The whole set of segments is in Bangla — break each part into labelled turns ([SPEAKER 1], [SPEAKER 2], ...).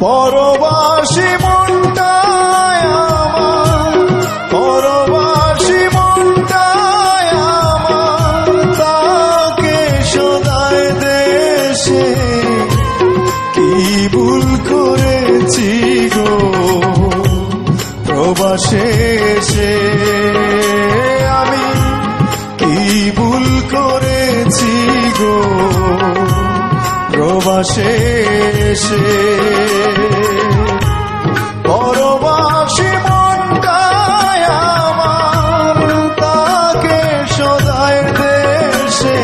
[SPEAKER 1] পরবাসী মন প্রবাসে এসে পরবাসী মনটায় আমার, তাকে সদায় দেশে।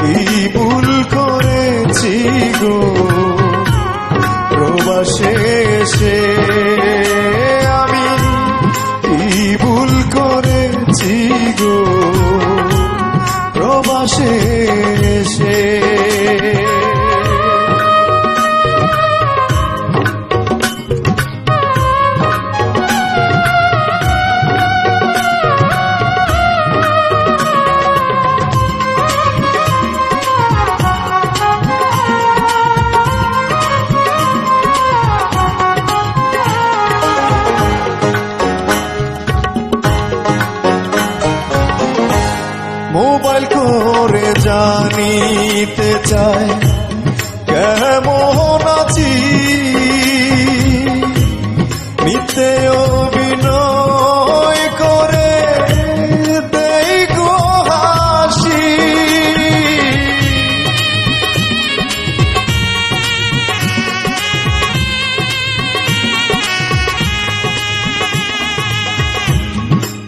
[SPEAKER 1] কি ভুল করেছি গো? প্রবাসে আমি কি ভুল করেছি গো? প্রবাসে মোবাইল করে জানিতে চায় কেমন আছি? নিতে অভিনয় করে দেই গো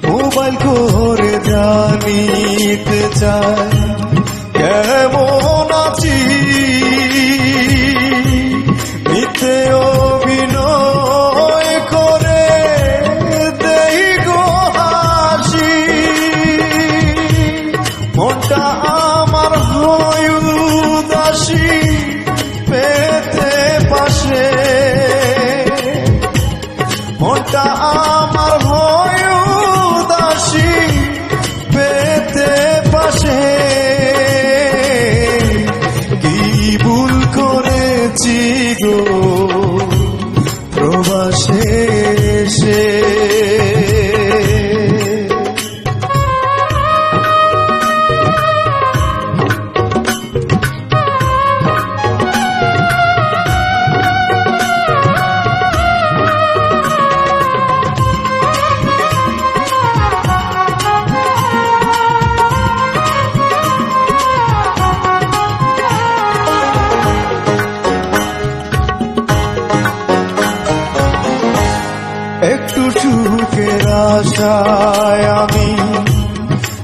[SPEAKER 1] মোবাইল করে জানিতে চায়। কেমন একটু সুখের আশায় আমি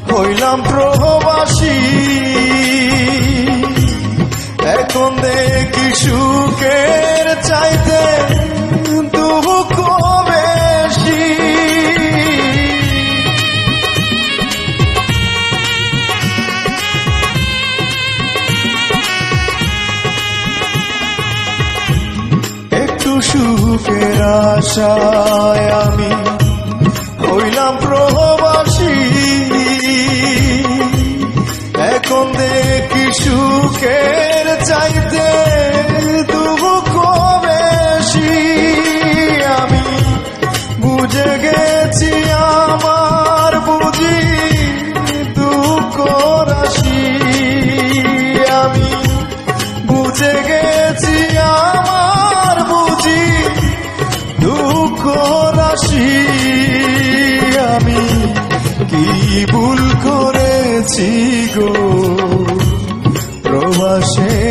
[SPEAKER 1] হইলাম প্রবাসী এখন দেখি সুখের চাইতে দুঃখ সুখের আশায় আমি হইলাম প্রবাসী। এখন দেখি সুখের চাইতে দুঃখ বেশি। আমি বুঝে গেছি আমার বুঝি দুঃখ রাশি। আমি বুঝে গেছি করেছি গো প্রবাসে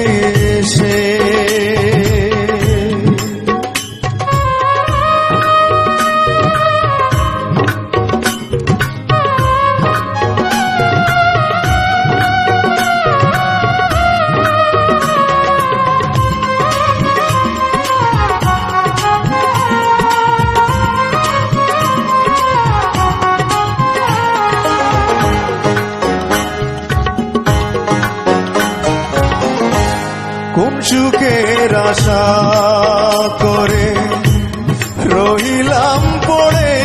[SPEAKER 1] সুখের আশা করে রহিলাম পড়ে।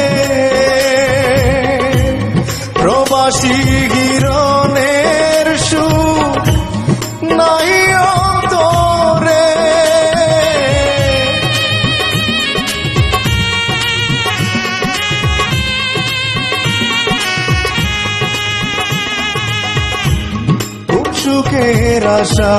[SPEAKER 1] প্রবাসী গিরনের সুখ নাই অন্তরে। সুখের আশা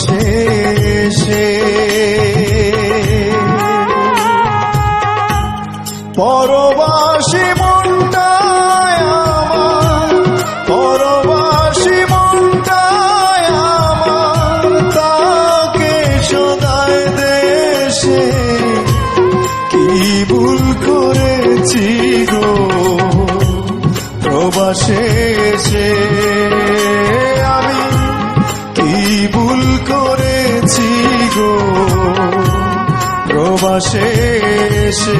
[SPEAKER 1] শেষে পর এসে